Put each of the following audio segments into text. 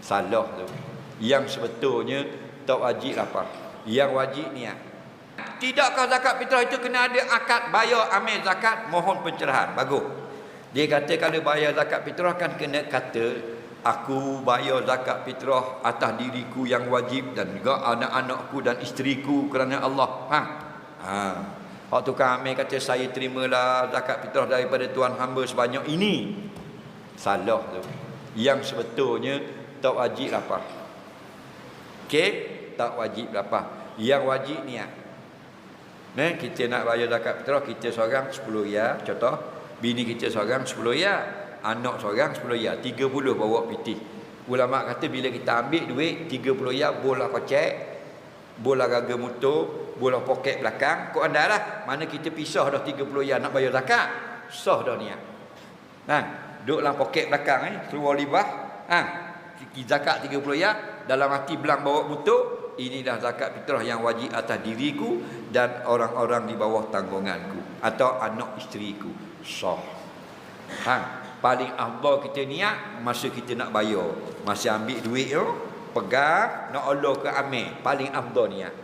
Salah tu. Yang sebetulnya tak wajib apa? Yang wajib niat. Tidakkah zakat fitrah itu kena ada akad bayar amil zakat mohon pencerahan. Bagus. Dia kata kalau bayar zakat fitrah kan kena kata aku bayar zakat fitrah atas diriku yang wajib dan juga anak-anakku dan isteriku kerana Allah. Ha. Ha. Hak tukang amil kata saya terimalah zakat fitrah daripada tuan hamba sebanyak ini. Salah tu. Yang sebetulnya tak wajib apa? Okey, tak wajib apa? Yang wajib niat. Nah, kita nak bayar zakat fitrah kita seorang 10 ya, contoh. Bini kita seorang 10 ya, anak seorang 10 ya, 30 bawa piti. Ulama kata bila kita ambil duit 30 ya bola kocek, bola gaga motor, bola poket belakang, kau anda lah. Mana kita pisah dah 30 ya nak bayar zakat. Sah dah niat. Nah, duduk dalam poket belakang eh, keluar libah. Ha, zakat 30 ya dalam hati belang bawa motor, inilah zakat fitrah yang wajib atas diriku dan orang-orang di bawah tanggunganku atau anak isteriku. Sah. Ha, paling afdal kita niat masa kita nak bayar. Masa ambil duit tu, pegang nak Allah ke amil, paling afdal niat.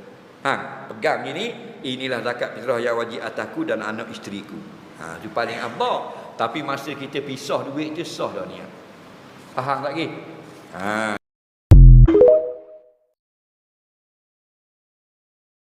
Ha, pegang ini, inilah zakat fitrah yang wajib atasku dan anak isteriku. Ha, itu paling afdal. Tapi masa kita pisah duit tu sah dah niat. Faham tak lagi? Ha.